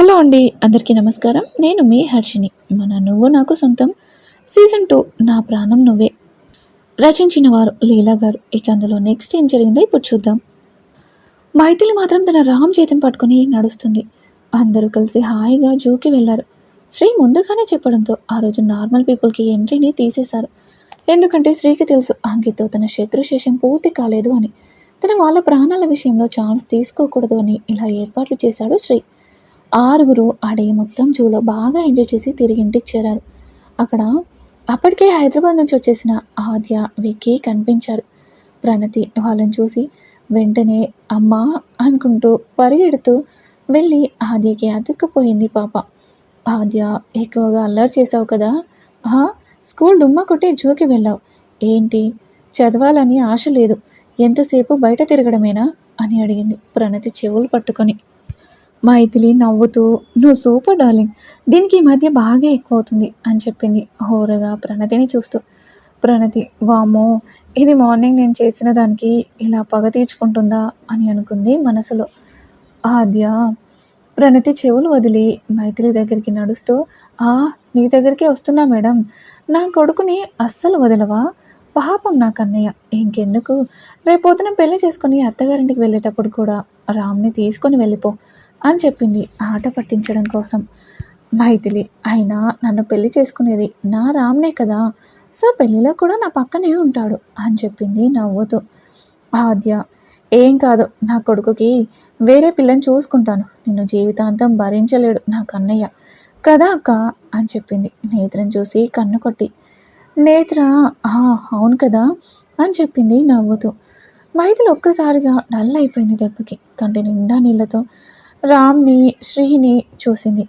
Hello అండి అందరికీ నమస్కారం. నేను మీ హర్షిని మన నువ్వు నాకు సొంతం సీజన్ టూ నా ప్రాణం నువ్వే. రచించిన వారు లీలా గారు. ఇక అందులో నెక్స్ట్ ఏం జరిగిందో ఇప్పుడు చూద్దాం. మైథిలి మాత్రం తన రామ్ చేతిని పట్టుకుని నడుస్తుంది. అందరూ కలిసి హాయిగా జూకి వెళ్ళారు. శ్రీ ముందుగానే చెప్పడంతో ఆ రోజు నార్మల్ పీపుల్కి ఎంట్రీని తీసేశారు. ఎందుకంటే శ్రీకి తెలుసు అంకిత్తో తన శత్రుశేషం పూర్తి కాలేదు అని. తన వాళ్ళ ప్రాణాల విషయంలో ఛాన్స్ తీసుకోకూడదు అని ఇలా ఏర్పాట్లు చేశాడు శ్రీ. ఆరుగురు అడే మొత్తం జూలో బాగా ఎంజాయ్ చేసి తిరిగి ఇంటికి చేరారు. అక్కడ అప్పటికే హైదరాబాద్ నుంచి వచ్చేసిన ఆద్య విక్కీ కనిపించారు. ప్రణతి వాళ్ళని చూసి వెంటనే అమ్మా అనుకుంటూ పరిగెడుతూ వెళ్ళి ఆద్యకి అతుక్కుపోయింది పాప. ఆద్య ఎక్కువగా అల్లరి చేసావు కదా. ఆ స్కూల్ డుమ్మ కొట్టే జూకి వెళ్ళావు. ఏంటి? చదవాలని ఆశ లేదు. ఎంతసేపు బయట తిరగడమేనా? అని అడిగింది ప్రణతి చెవులు పట్టుకొని. మైథిలి నవ్వుతూ నువ్వు సూపర్ డార్లింగ్. దీనికి ఈ మధ్య బాగా ఎక్కువ అవుతుంది అని చెప్పింది హోరగా ప్రణతిని చూస్తూ. ప్రణతి వామో ఇది మార్నింగ్ నేను చేసిన దానికి ఇలా పగ తీర్చుకుంటుందా? అని అనుకుంది మనసులో. ఆద్య. ప్రణతి చెవులు వదిలి మైథిలి దగ్గరికి నడుస్తూ ఆ నీ దగ్గరికి వస్తున్నా మేడం. నా కొడుకుని అస్సలు వదలవా? పాపం నా కన్నయ్య. ఇంకెందుకు? రేపొద్దున పెళ్ళి చేసుకుని అత్తగారింటికి వెళ్ళేటప్పుడు కూడా రామ్ని తీసుకొని వెళ్ళిపో. అని చెప్పింది ఆట పట్టించడం కోసం. మైథిలి అయినా నన్ను పెళ్ళి చేసుకునేది నా రామ్నే కదా సో పెళ్ళిలో కూడా నా పక్కనే ఉంటాడు అని చెప్పింది నవ్వుతూ. ఆద్య ఏం కాదు నా కొడుకుకి వేరే పిల్లని చూసుకుంటాను. నిన్ను జీవితాంతం భరించలేడు నా కన్నయ్య. కదా అక్క? అని చెప్పింది నేత్రం చూసి కన్ను కొట్టి. నేత్ర అవును కదా అని చెప్పింది నవ్వుతూ. మైథిలి ఒక్కసారిగా డల్ అయిపోయింది దెబ్బకి. కంటి నిండా నీళ్ళతో రామ్ని శ్రీని చూసింది.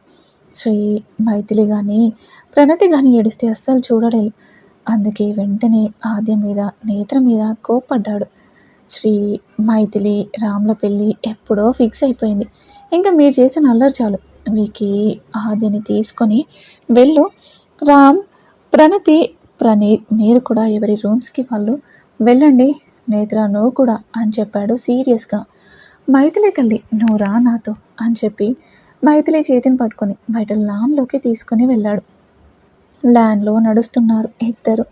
శ్రీ మైథిలి కానీ ప్రణతి కానీ ఏడిస్తే అస్సలు చూడలేదు. అందుకే వెంటనే ఆద్య మీద నేత్ర మీద కోప్పడ్డాడు. శ్రీ మైథిలి రామ్ల పెళ్ళి ఎప్పుడో ఫిక్స్ అయిపోయింది. ఇంకా మీరు చేసిన అల్లరి చాలు. వీకి ఆద్యని తీసుకొని వెళ్ళు. రామ్ ప్రణతి ప్రణీత్ మీరు కూడా ఎవరి రూమ్స్కి వాళ్ళు వెళ్ళండి. నేత్ర నువ్వు కూడా అని చెప్పాడు సీరియస్గా. మైథిలి తల్లి నువ్వు రా నాతో అని చెప్పి మైథిలి చేతిని పట్టుకొని బయట లాన్లోకి తీసుకుని వెళ్ళాడు. ల్యాండ్లో నడుస్తున్నారు ఇద్దరు.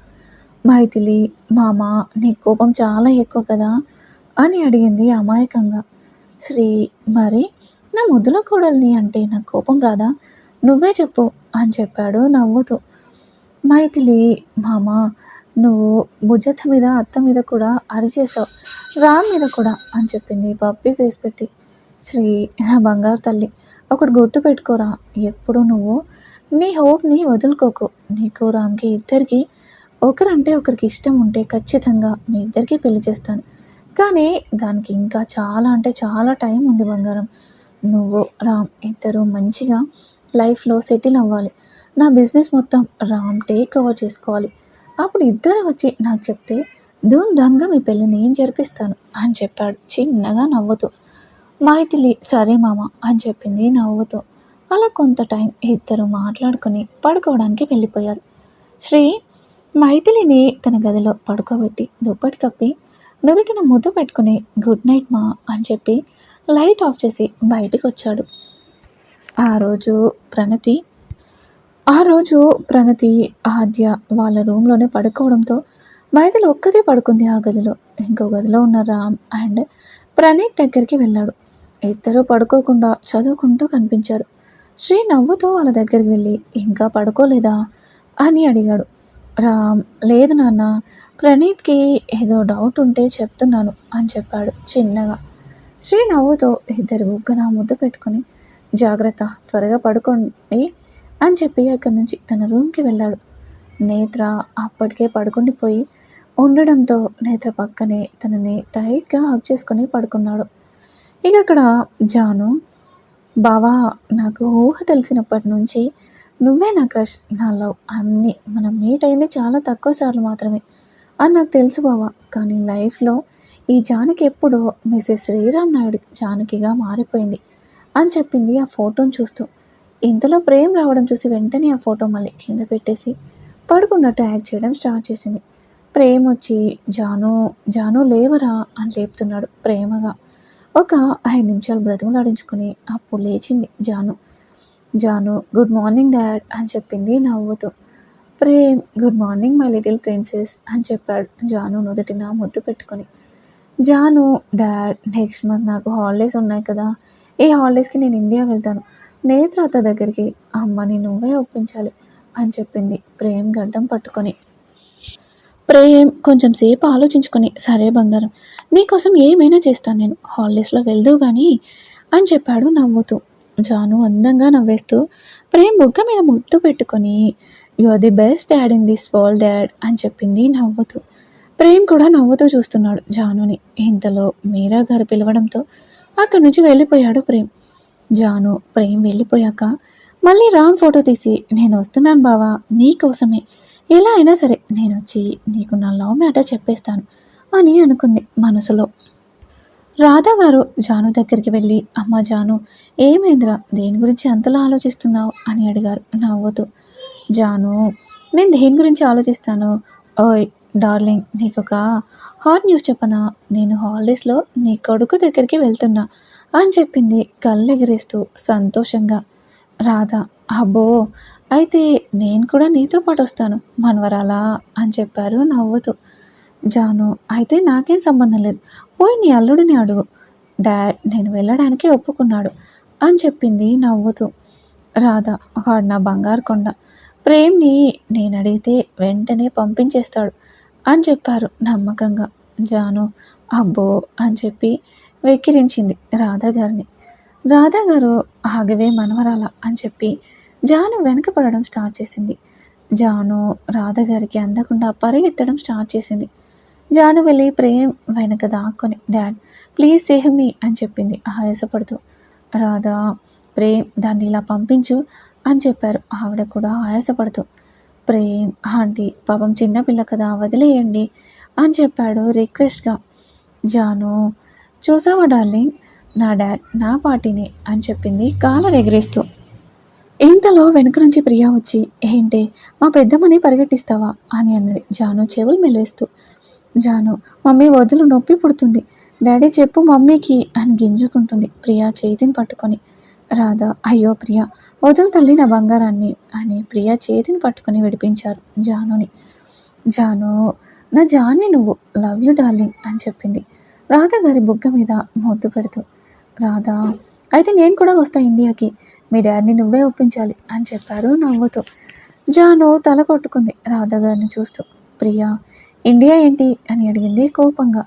మైథిలి మామ నీ కోపం చాలా ఎక్కువ కదా అని అడిగింది అమాయకంగా. శ్రీ మరి నా ముద్దుల కోడల్ని అంటే నాకు కోపం రాదా? నువ్వే చెప్పు అని చెప్పాడు నవ్వుతూ. మైథిలి మామ నువ్వు భుజత మీద అత్త మీద కూడా అరిచేసావు రామ్ మీద కూడా అని చెప్పింది పప్పి ఫేస్ పెట్టి. శ్రీ నా బంగారు తల్లి ఒకటి గుర్తు పెట్టుకోరా ఎప్పుడు నువ్వు నీ హోప్ని వదులుకోకు. నీకు రామ్కి ఇద్దరికి ఒకరంటే ఒకరికి ఇష్టం ఉంటే ఖచ్చితంగా మీ ఇద్దరికి పెళ్ళి చేస్తాను. కానీ దానికి ఇంకా చాలా అంటే చాలా టైం ఉంది బంగారం. నువ్వు రామ్ ఇద్దరు మంచిగా లైఫ్లో సెటిల్ అవ్వాలి. నా బిజినెస్ మొత్తం రామ్ టేక్ ఓవర్ చేసుకోవాలి. అప్పుడు ఇద్దరు వచ్చి నాకు చెప్తే ధూమ్ ధామ్గా మీ పెళ్ళి నేను జరిపిస్తాను అని చెప్పాడు. చిన్నగా నవ్వుతూ మైథిలి సరే మామ అని చెప్పింది నవ్వుతూ. అలా కొంత టైం ఇద్దరు మాట్లాడుకుని పడుకోవడానికి వెళ్ళిపోయారు. శ్రీ మైథిలిని తన గదిలో పడుకోబెట్టి దుప్పటి కప్పి నుదుటిన ముద్దు పెట్టుకుని గుడ్ నైట్ మా అని చెప్పి లైట్ ఆఫ్ చేసి బయటికి వచ్చాడు ఆ రోజు ప్రణతి ఆ రోజు ప్రణతి ఆద్య వాళ్ళ రూమ్లోనే పడుకోవడంతో మైథిలి ఒక్కతే పడుకుంది ఆ గదిలో. ఇంకో గదిలో ఉన్న రామ్ అండ్ ప్రణీత్ దగ్గరికి వెళ్ళాడు. ఇద్దరు పడుకోకుండా చదువుకుంటూ కనిపించారు. శ్రీ నవ్వుతో వాళ్ళ దగ్గరికి వెళ్ళి ఇంకా పడుకోలేదా? అని అడిగాడు. రామ్ లేదు నాన్న ప్రణీత్కి ఏదో డౌట్ ఉంటే చెప్తున్నాను అని చెప్పాడు చిన్నగా. శ్రీ నవ్వుతో ఇద్దరు బుగ్గన ముద్దు పెట్టుకొని జాగ్రత్త త్వరగా పడుకోండి అని చెప్పి అక్కడి నుంచి తన రూమ్కి వెళ్ళాడు. నేత్ర అప్పటికే పడుకుండిపోయి ఉండడంతో నేత్ర పక్కనే తనని టైట్గా హక్ చేసుకొని పడుకున్నాడు. ఇక అక్కడ జాను బావా నాకు ఊహ తెలిసినప్పటి నుంచి నువ్వే నా క్రష్ నా లవ్ అన్నీ మనం మీట్ అయింది చాలా తక్కువ సార్లు మాత్రమే అని నాకు తెలుసు బావా. కానీ లైఫ్లో ఈ జానకి ఎప్పుడో మిసెస్ శ్రీరామ్ నాయుడు జానకిగా మారిపోయింది అని చెప్పింది ఆ ఫోటోని చూస్తూ. ఇంతలో ప్రేమ్ రావడం చూసి వెంటనే ఆ ఫోటో మళ్ళీ కింద పెట్టేసి పడుకున్నట్టు యాక్ట్ చేయడం స్టార్ట్ చేసింది. ప్రేమ్ వచ్చి జాను జాను లేవరా? అని లేపుతున్నాడు ప్రేమగా. ఒక ఐదు నిమిషాలు బ్రతిమలాడించుకుని అప్పుడు లేచింది Janu. Janu good morning dad అని చెప్పింది నవ్వుతూ. Prem good morning my little princess అని చెప్పాడు జాను నుదుటిన ముద్దు పెట్టుకొని. జాను డాడ్ నెక్స్ట్ మంత్ నాకు హాలిడేస్ ఉన్నాయి కదా. ఈ హాలిడేస్కి నేను ఇండియా వెళ్తాను. నేత్రాత దగ్గరికి అమ్మని నువ్వే ఒప్పించాలి అని చెప్పింది ప్రేమ్ గడ్డం పట్టుకొని. ప్రేమ్ కొంచెం సేపు ఆలోచించుకొని సరే బంగారం నీకోసం ఏమైనా చేస్తాను నేను హాలిడేస్లో వెళ్దు కానీ అని చెప్పాడు నవ్వుతూ. జాను అందంగా నవ్వేస్తూ ప్రేమ్ బుగ్గ మీద ముద్దు పెట్టుకొని you are the best dad in this world dad అని చెప్పింది నవ్వుతూ. ప్రేమ్ కూడా నవ్వుతూ చూస్తున్నాడు జానుని. ఇంతలో మీరా గారు పిలవడంతో అక్కడి నుంచి వెళ్ళిపోయాడు ప్రేమ్. జాను ప్రేమ్ వెళ్ళిపోయాక మళ్ళీ రామ్ ఫోటో తీసి నేను వస్తున్నాను బావా నీకోసమే ఎలా అయినా సరే నేను వచ్చి నీకు నా లవ్ మ్యాటర్ చెప్పేస్తాను అని అనుకుంది మనసులో. రాధా గారు జాను దగ్గరికి వెళ్ళి అమ్మ జాను ఏమైందిరా? దేని గురించి అంతలా ఆలోచిస్తున్నావు? అని అడిగారు నవ్వుతూ. జాను నేను దేని గురించి ఆలోచిస్తాను? ఓయ్ డార్లింగ్ నీకు ఒక హాట్ న్యూస్ చెప్పనా? నేను హాలిడేస్లో నీ కొడుకు దగ్గరికి వెళ్తున్నా. అని చెప్పింది కళ్ళెగిరేస్తూ సంతోషంగా. రాధా అబ్బో అయితే నేను కూడా నీతో పాటు వస్తాను మనవరాలా అని చెప్పారు నవ్వుతూ. జాను అయితే నాకేం సంబంధం లేదు పోయి నీ అల్లుడిని అడుగు. డాడ్ నేను వెళ్ళడానికి ఒప్పుకున్నాడు అని చెప్పింది నవ్వుతూ. రాధా వాడు నా బంగారు కొండ. ప్రేమ్ని నేను అడిగితే వెంటనే పంపించేస్తాడు అని చెప్పారు నమ్మకంగా. జాను అబ్బో అని చెప్పి వెక్కిరించింది రాధా గారిని. రాధా గారు ఆగవే మనవరాల అని చెప్పి జాను వెనకపడడం స్టార్ట్ చేసింది. జాను రాధ గారికి అందకుండా పరిగెత్తడం స్టార్ట్ చేసింది. జాను వెళ్ళి ప్రేమ్ వెనక దాక్కొని డాడ్ ప్లీజ్ సేహ్ మీ అని చెప్పింది ఆయాసపడుతూ. రాధా ప్రేమ్ దాన్ని ఇలా పంపించు అని చెప్పారు ఆవిడ కూడా ఆయాసపడుతూ. ప్రేమ్ ఆంటీ పాపం చిన్నపిల్ల కదా వదిలేయండి అని చెప్పాడు రిక్వెస్ట్గా. జాను చూసావా డార్లింగ్? నా డాడ్ నా పార్టీని అని చెప్పింది కాలర్ ఎగిరేస్తూ. ఇంతలో వెనుక నుంచి ప్రియా వచ్చి ఏంటే మా పెద్దమ్మని పరిగెట్టిస్తావా? అని అన్నది. జాను చెవులు మెలేస్తూ జాను మమ్మీ వదులు నొప్పి పుడుతుంది. డాడీ చెప్పు మమ్మీకి అని గింజుకుంటుంది ప్రియా చేతిని పట్టుకొని. రాధా అయ్యో ప్రియా వదులు తల్లి నా బంగారాన్ని అని ప్రియా చేతిని పట్టుకొని విడిపించారు జానుని. జాను నా జాన్ని నువ్వు లవ్ యూ డార్లింగ్ అని చెప్పింది. రాధ గారి బుగ్గ మీద మొద్దు పెడుతూ రాధా అయితే నేను కూడా వస్తా ఇండియాకి. మీ డాడీని నువ్వే ఒప్పించాలి అని చెప్పారు నవ్వుతూ. జాను తల కొట్టుకుంది రాధ గారిని చూస్తూ. ప్రియా ఇండియా ఏంటి? అని అడిగింది కోపంగా.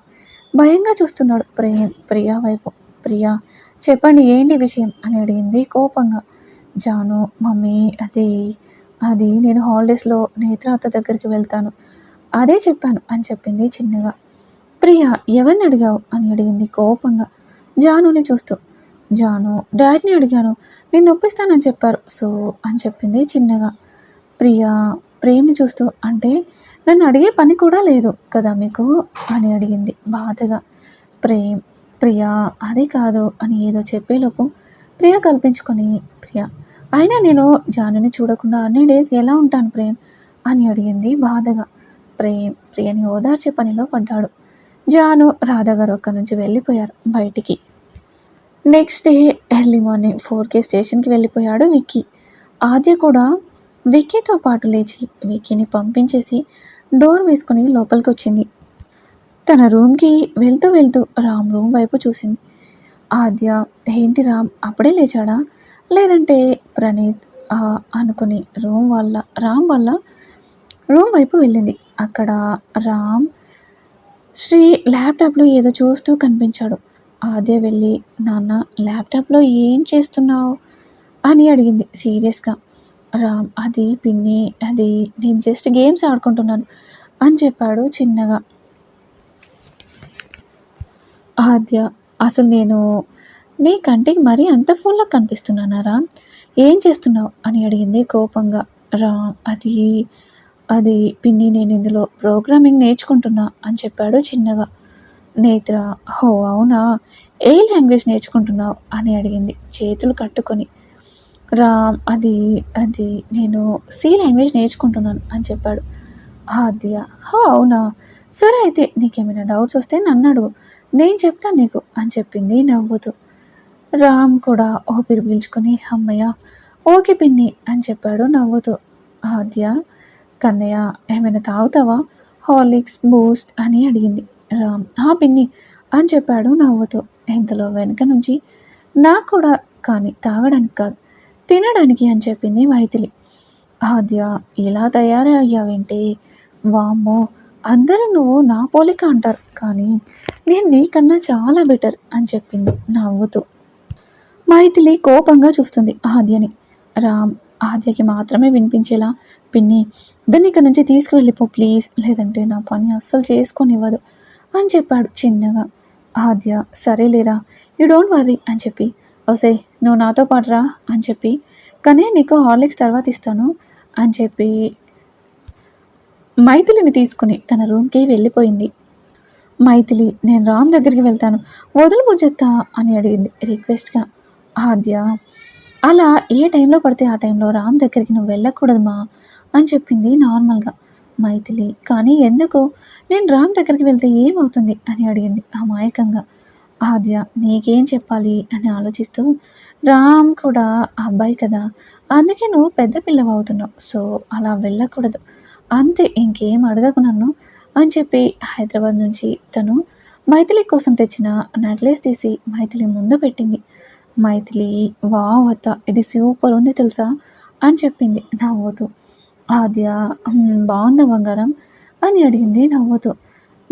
భయంగా చూస్తున్నాడు ప్రేమ్ ప్రియా వైపు. ప్రియా చెప్పండి ఏంటి విషయం? అని అడిగింది కోపంగా. జాను మమ్మీ అది అది నేను హాలిడేస్లో నేత్ర అత్త దగ్గరికి వెళ్తాను. అదే చెప్పాను అని చెప్పింది చిన్నగా. ప్రియా ఎవరిని అడిగావు? అని అడిగింది కోపంగా. జానుని చూస్తూ. జాను డాడీని అడిగాను. నేను నొప్పిస్తానని చెప్పారు. సో అని చెప్పింది చిన్నగా. ప్రియా ప్రేమ్ని చూస్తూ అంటే నన్ను అడిగే పని కూడా లేదు కదా మీకు? అని అడిగింది బాధగా. ప్రేమ్ ప్రియా అది కాదు అని ఏదో చెప్పేలోపు ప్రియా కల్పించుకొని ప్రియా అయినా నేను జానుని చూడకుండా అన్ని డేస్ ఎలా ఉంటాను ప్రేమ్? అని అడిగింది బాధగా. ప్రేమ్ ప్రియని ఓదార్చే పనిలో పడ్డాడు. జాను రాధాగారు అక్కడి నుంచి వెళ్ళిపోయారు బయటికి. నెక్స్ట్ డే ఎర్లీ మార్నింగ్ ఫోర్కే స్టేషన్కి వెళ్ళిపోయాడు విక్కీ. ఆద్య కూడా విక్కీతో పాటు లేచి విక్కీని పంపించేసి డోర్ వేసుకుని లోపలికి వచ్చింది తన రూమ్కి వెళ్తూ వెళ్తూ రామ్ రూమ్ వైపు చూసింది. ఆద్య ఏంటి రామ్ అప్పుడే లేచాడా? లేదంటే ప్రణీత్ అనుకుని రూమ్ వల్ల రామ్ వల్ల రూమ్ వైపు వెళ్ళింది. అక్కడ రామ్ శ్రీ ల్యాప్టాప్లో ఏదో చూస్తూ కనిపించాడు. ఆద్య వెళ్ళి నాన్న ల్యాప్టాప్లో ఏం చేస్తున్నావు? అని అడిగింది సీరియస్గా. రామ్ అది పిన్ని అది నేను జస్ట్ గేమ్స్ ఆడుకుంటున్నాను అని చెప్పాడు చిన్నగా. ఆద్య అసలు నేను నీ కంటికి మరీ అంత ఫోన్లో కనిపిస్తున్నానా రామ్? ఏం చేస్తున్నావు? అని అడిగింది కోపంగా. రామ్ అది అది పిన్ని నేను ఇందులో ప్రోగ్రామింగ్ నేర్చుకుంటున్నా అని చెప్పాడు చిన్నగా. నేత్ర హో అవునా? ఏ లాంగ్వేజ్ నేర్చుకుంటున్నావు? అని అడిగింది చేతులు కట్టుకొని. రామ్ అది అది నేను సి లాంగ్వేజ్ నేర్చుకుంటున్నాను అని చెప్పాడు. ఆద్య హో అవునా? సరే అయితే నీకేమైనా డౌట్స్ వస్తే నన్ను అడుగు. నేను చెప్తాను నీకు అని చెప్పింది నవ్వుతూ. రామ్ కూడా ఊపిరి పీల్చుకొని అమ్మయ్య ఓకే పిన్ని అని చెప్పాడు నవ్వుతూ. ఆద్య కన్నయ్య ఏమైనా తాగుతావా? హార్లిక్స్ బూస్ట్ అని అడిగింది. రామ్ ఆ పిన్ని అని చెప్పాడు నవ్వుతూ. ఇంతలో వెనక నుంచి నాకు కూడా కానీ తాగడానికి కాదు తినడానికి అని చెప్పింది మైథిలి. ఆద్య ఇలా తయారై అయ్యావేంటి వామ్మో అందరూ నువ్వు నా పోలిక అంటారు కానీ నేను నీకన్నా చాలా బెటర్ అని చెప్పింది నవ్వుతూ. మైథిలి కోపంగా చూస్తుంది ఆద్యని. రామ్ ఆద్యకి మాత్రమే వినిపించేలా పిన్ని దాన్ని ఇక్కడ నుంచి తీసుకువెళ్ళిపో ప్లీజ్. లేదంటే నా పని అస్సలు చేసుకొనివ్వదు అని చెప్పాడు చిన్నగా. ఆద్య సరేలేరా యూ డోంట్ వరీ అని చెప్పి. ఒసే నువ్వు నాతో పాటు రా అని చెప్పి. కానీ నీకు హార్లిక్స్ తర్వాత ఇస్తాను అని చెప్పి మైథిలిని తీసుకుని తన రూమ్కి వెళ్ళిపోయింది. మైథిలి నేను రామ్ దగ్గరికి వెళ్తాను. వదులు ముజ్జెత్తా అని అడిగింది రిక్వెస్ట్గా. ఆద్య అలా ఏ టైంలో పడితే ఆ టైంలో రామ్ దగ్గరికి నువ్వు వెళ్ళకూడదు మా అని చెప్పింది నార్మల్గా. మైథిలి కానీ ఎందుకు? నేను రామ్ దగ్గరికి వెళ్తే ఏమవుతుంది అని అడిగింది అమాయకంగా. ఆద్య నీకేం చెప్పాలి అని ఆలోచిస్తూ రామ్ కూడా అబ్బాయి కదా అందుకే నువ్వు పెద్ద పిల్లవవుతున్నావు సో అలా వెళ్ళకూడదు. అంతే ఇంకేం అడగకు నన్ను అని చెప్పి హైదరాబాద్ నుంచి తను మైథిలి కోసం తెచ్చిన నెక్లెస్ తీసి మైథిలి ముందు పెట్టింది. మైథిలి వావ్ అత్త ఇది సూపర్ ఉంది తెలుసా? అని చెప్పింది నవ్వుతూ. ఆద్య బాగుందా బంగారం? అని అడిగింది నవ్వుతూ.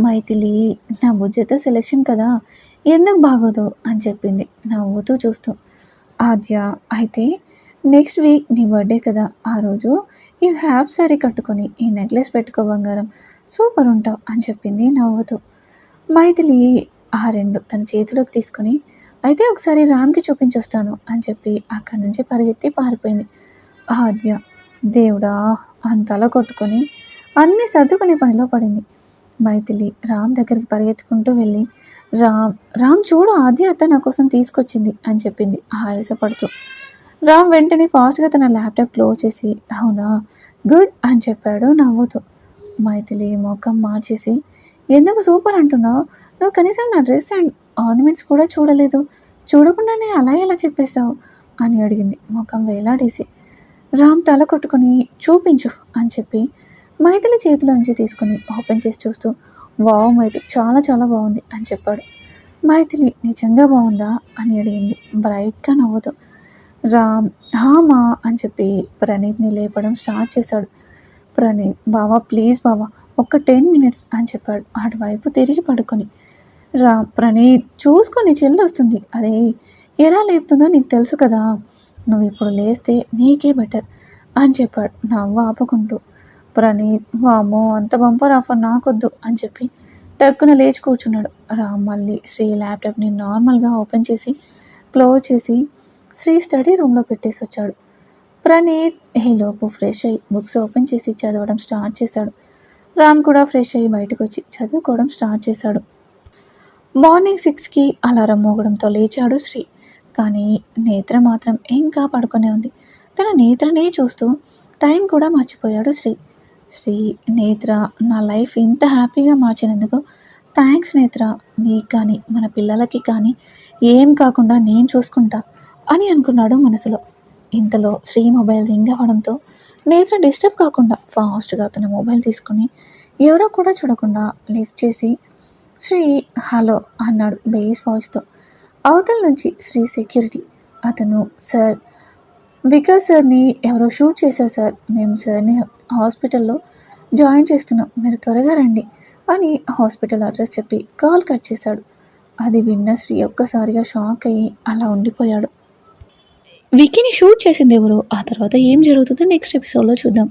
మైథిలి నా బుజ్జత సెలెక్షన్ కదా ఎందుకు బాగోదు? అని చెప్పింది నవ్వుతూ చూస్తూ. ఆద్య అయితే నెక్స్ట్ వీక్ నీ బర్త్డే కదా ఆ రోజు ఈ హ్యాఫ్ సారీ కట్టుకొని ఈ నెక్లెస్ పెట్టుకో బంగారం సూపర్ ఉంటావు అని చెప్పింది నవ్వుతూ. మైథిలి ఆ రెండు తన చేతిలోకి తీసుకొని అయితే ఒకసారి రామ్కి చూపించొస్తాను అని చెప్పి అక్కడి నుంచి పరిగెత్తి పారిపోయింది. ఆద్య దేవుడా అని తల కొట్టుకొని అన్నీ సర్దుకునే పనిలో పడింది. మైథిలి రామ్ దగ్గరికి పరిగెత్తుకుంటూ వెళ్ళి రామ్ రామ్ చూడు ఆద్య అత్త నా కోసం తీసుకొచ్చింది అని చెప్పింది ఆయాసపడుతూ. రామ్ వెంటనే ఫాస్ట్గా తన ల్యాప్టాప్ క్లోజ్ చేసి అవునా గుడ్ అని చెప్పాడు నవ్వుతూ. మైథిలి ముఖం మార్చేసి ఎందుకు సూపర్ అంటున్నావు? నువ్వు కనీసం నా డ్రెస్ అండ్ ఆర్నమెంట్స్ కూడా చూడలేదు. చూడకుండానే అలా ఎలా చెప్పేశావు? అని అడిగింది. ముఖం వేలాడేసి. రామ్ తల కొట్టుకొని చూపించు అని చెప్పి మైథిలి చేతిలో నుంచి తీసుకుని ఓపెన్ చేసి చూస్తూ వావ్ మైథిలి చాలా చాలా బాగుంది అని చెప్పాడు. మైథిలి నిజంగా బాగుందా? అని అడిగింది. బ్రైట్గా నవ్వుతూ. రామ్ హామా అని చెప్పి ప్రణీత్ని లేపడం స్టార్ట్ చేశాడు. ప్రణీత్ బావా ప్లీజ్ బావా ఒక్క టెన్ మినిట్స్ అని చెప్పాడు. అటువైపు తిరిగి పడుకొని రా ప్రణీత్ చూసుకొని చెల్లి వస్తుంది. అదే ఎలా లేపుతుందో నీకు తెలుసు కదా. నువ్వు ఇప్పుడు లేస్తే నీకే బెటర్ అని చెప్పాడు. నవ్వు ఆపుకుంటూ ప్రణీత్ వామో అంత బంపర్ ఆఫర్ నాకొద్దు అని చెప్పి టక్కున లేచి కూర్చున్నాడు. రామ్ మళ్ళీ శ్రీ ల్యాప్టాప్ని నార్మల్గా ఓపెన్ చేసి క్లోజ్ చేసి శ్రీ స్టడీ రూమ్లో పెట్టేసి వచ్చాడు. ప్రణీత్ లోపు ఫ్రెష్ అయ్యి బుక్స్ ఓపెన్ చేసి చదవడం స్టార్ట్ చేశాడు. రామ్ కూడా ఫ్రెష్ అయ్యి బయటకు వచ్చి చదువుకోవడం స్టార్ట్ చేశాడు. మార్నింగ్ సిక్స్కి అలారం మోగడంతో లేచాడు శ్రీ. కానీ నేత్ర మాత్రం ఇంకా పడుకునే ఉంది? తన నేత్రనే చూస్తూ టైం కూడా మర్చిపోయాడు శ్రీ. శ్రీ నేత్ర నా లైఫ్ ఇంత హ్యాపీగా మార్చినందుకు థ్యాంక్స్ నేత్ర. నీకు కానీ మన పిల్లలకి కానీ ఏం కాకుండా నేను చూసుకుంటా అని అనుకున్నాడు మనసులో. ఇంతలో శ్రీ మొబైల్ రింగ్ అవ్వడంతో నేత్ర డిస్టర్బ్ కాకుండా ఫాస్ట్గా తన మొబైల్ తీసుకుని ఎవరో కూడా చూడకుండా లిఫ్ట్ చేసి శ్రీ హలో అన్నాడు బేస్ వాయిస్తో. అవతల నుంచి శ్రీ సెక్యూరిటీ అతను సార్ వికాస్ సార్ని ఎవరో షూట్ చేశారు సార్. మేము సార్ని హాస్పిటల్లో జాయిన్ చేస్తున్నాం. మీరు త్వరగా రండి అని హాస్పిటల్ అడ్రస్ చెప్పి కాల్ కట్ చేశాడు. అది విన్న శ్రీ ఒక్కసారిగా షాక్ అయ్యి అలా ఉండిపోయాడు. వికీని షూట్ చేసింది ఎవరు ఆ తర్వాత ఏం జరుగుతుందో నెక్స్ట్ ఎపిసోడ్లో చూద్దాం.